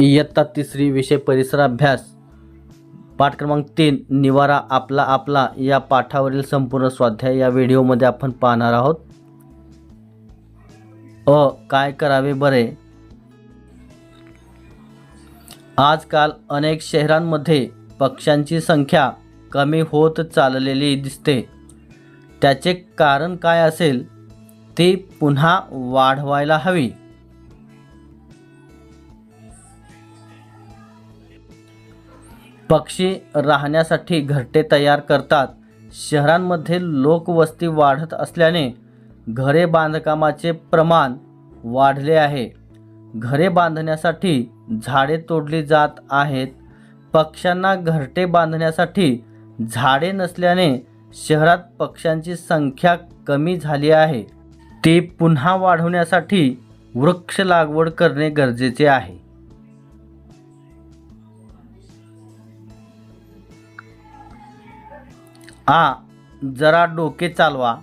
इयत्ता तिसरी विषय परिसर अभ्यास पाठ क्रमांक तीन निवारा आपला आपला या पाठावरील संपूर्ण स्वाध्याय या व्हिडिओमध्ये आपण पाहणार आहोत. अ काय करावे बरे? आजकाल अनेक शहरांमध्ये पक्ष्यांची संख्या कमी होत चाललेली दिसते. त्याचे कारण काय असेल ती पुन्हा वाढवायला हवी. पक्षी राहण्यासाठी घरटे तयार करतात. शहरांमध्ये लोकवस्ती वाढत असल्याने घरे बांधकामाचे प्रमाण वाढले आहे. घरे बांधण्यासाठी झाडे तोडली जात आहेत. पक्ष्यांना घरटे बांधण्यासाठी झाडे नसल्याने शहरात पक्ष्यांची संख्या कमी झाली आहे. ती पुन्हा वाढवण्यासाठी वृक्ष लागवड करणे गरजेचे आहे. हा जरा डोके चालवा.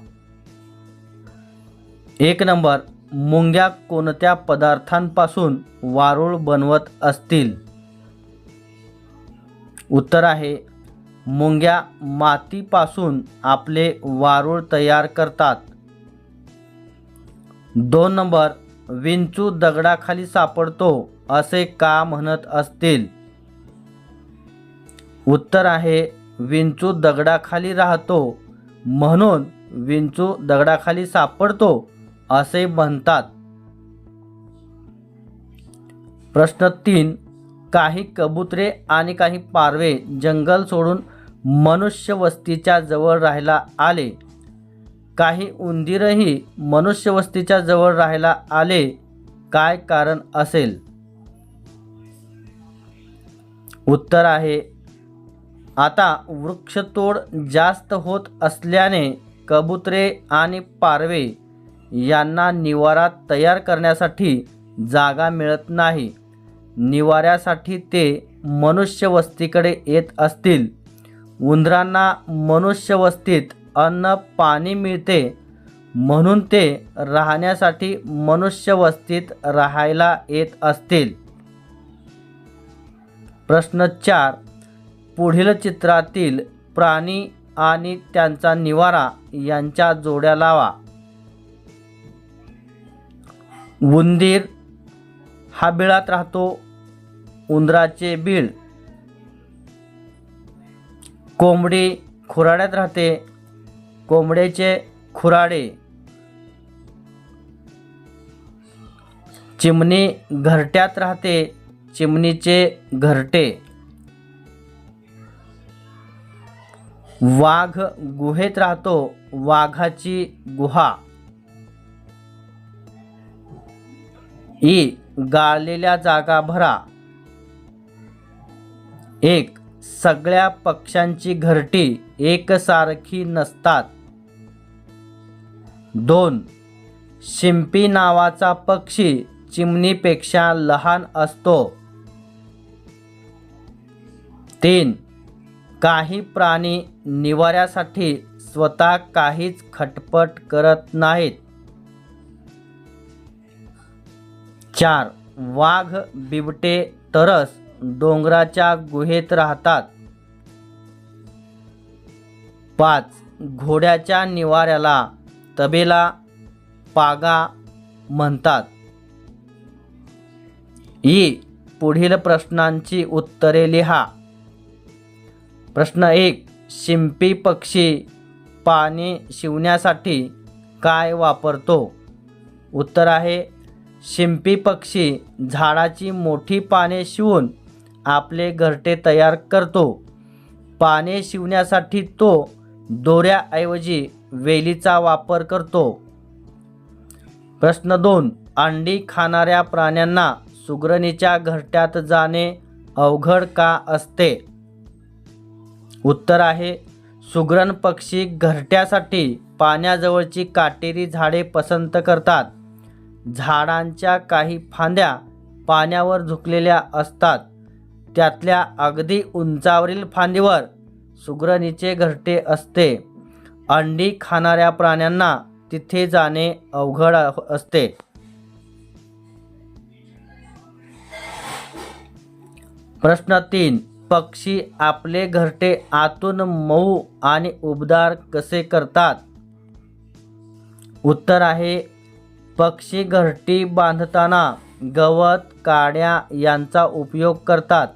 एक नंबर मुंग्या कोणत्या पदार्थांपासून वारूळ बनवत असतील? उत्तर आहे मुंग्या मातीपासून आपले वारूळ तयार करतात. दोन नंबर विंचू दगडाखाली सापडतो असे का म्हणत असतील? उत्तर आहे विंचू दगडाखाली राहतो. म्हणून विंचू दगडाखाली सापडतो असे म्हणतात. प्रश्न तीन. काही कबुतरे आणि काही पारवे जंगल सोडून मनुष्य वस्तीच्या जवळ राहायला आले. काही उंदीरही मनुष्य वस्तीच्या जवळ राहायला आले. काय कारण असेल? उत्तर आहे आता वृक्षतोड जास्त होत असल्याने कबुतरे आणि पारवे यांना निवारा तयार करण्यासाठी जागा मिळत नाही. निवाऱ्यासाठी ते मनुष्यवस्तीकडे येत असतील. उंदरांना मनुष्यवस्तीत अन्न पाणी मिळते. म्हणून ते राहण्यासाठी मनुष्यवस्तीत राहायला येत असतील. प्रश्न चार. पुढील चित्रातील प्राणी आणि त्यांचा निवारा यांच्या जोड्या लावा. उंदीर हा बिळात राहतो. उंदराचे बीळ कोंबडी खुराड्यात राहते. कोंबड्याचे खुराडे चिमणी घरट्यात राहते. चिमणीचे घरटे वाघ गुहेत राहतो वाघाची गुहा. ई गाळलेल्या जागा भरा. एक सगळ्या पक्ष्यांची घरटी एकसारखी नसतात. दोन शिंपी नावाचा पक्षी चिमणीपेक्षा लहान असतो. तीन काही प्राणी निवाऱ्यासाठी स्वतः काहीच खटपट करत नाहीत. चार वाघ बिबटे तरस डोंगराच्या गुहेत राहतात. पाच घोड्याच्या निवाऱ्याला तबेला पागा म्हणतात. ई पुढील प्रश्नांची उत्तरे लिहा. प्रश्न एक शिंपी पक्षी पाणी शिवण्यासाठी काय वापरतो? उत्तर आहे शिंपी पक्षी झाडाची मोठी पाने शिवून आपले घरटे तयार करतो. पाने शिवण्यासाठी तो दोऱ्याऐवजी वेलीचा वापर करतो. प्रश्न दोन अंडी खाणाऱ्या प्राण्यांना सुगरणीच्या घरट्यात जाणे अवघड का असते? उत्तर आहे सुगरण पक्षी घरट्यासाठी पाण्याजवळची काटेरी झाडे पसंत करतात. झाडांच्या काही फांद्या पाण्यावर झुकलेल्या असतात. त्यातल्या अगदी उंचावरील फांदीवर सुगरणीचे घरटे असते. अंडी खाणाऱ्या प्राण्यांना तिथे जाणे अवघड असते. प्रश्न तीन पक्षी आपले घरटे आतून मऊ आणि उबदार कसे करतात? उत्तर आहे पक्षी घरटी बांधताना गवत काड्या यांचा उपयोग करतात.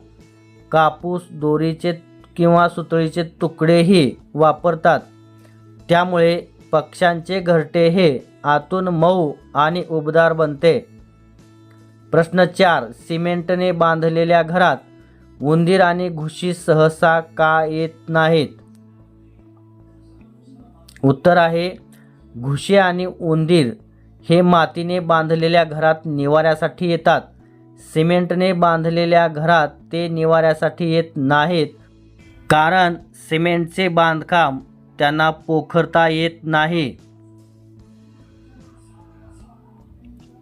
कापूस दोरीचे किंवा सुतळीचे तुकडेही वापरतात. त्यामुळे पक्ष्यांचे घरटे हे आतून मऊ आणि उबदार बनते. प्रश्न चार सिमेंटने बांधलेल्या घरात उंदीर आणि घुशी सहसा का येत नाहीत? उत्तर आहे घुशी आणि उंदीर हे मातीने बांधलेल्या घरात निवाऱ्यासाठी येतात. सिमेंटने बांधलेल्या घरात ते निवाऱ्यासाठी येत नाहीत. कारण सिमेंटचे बांधकाम त्यांना पोखरता येत नाही.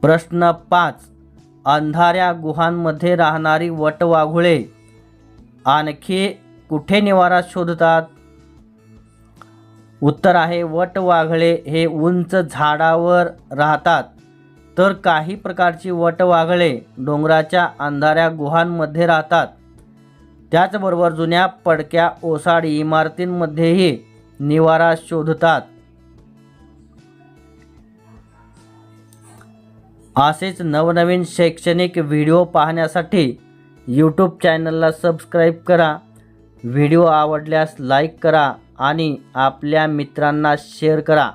प्रश्न पाच. अंधाऱ्या गुहांमध्ये राहणारी वटवाघुळे आणखी कुठे निवारा शोधतात? उत्तर आहे वटवाघळे हे उंच झाडावर राहतात. तर काही प्रकारची वटवाघळे डोंगराच्या अंधाऱ्या गुहांमध्ये राहतात. त्याचबरोबर जुन्या पडक्या ओसाड इमारतींमध्येही निवारा शोधतात. असेच नवनवीन शैक्षणिक व्हिडिओ पाहण्यासाठी यूट्यूब चॅनलला सबस्क्राईब करा. व्हिडिओ आवडल्यास लाईक करा आणि आपल्या मित्रांना शेअर करा.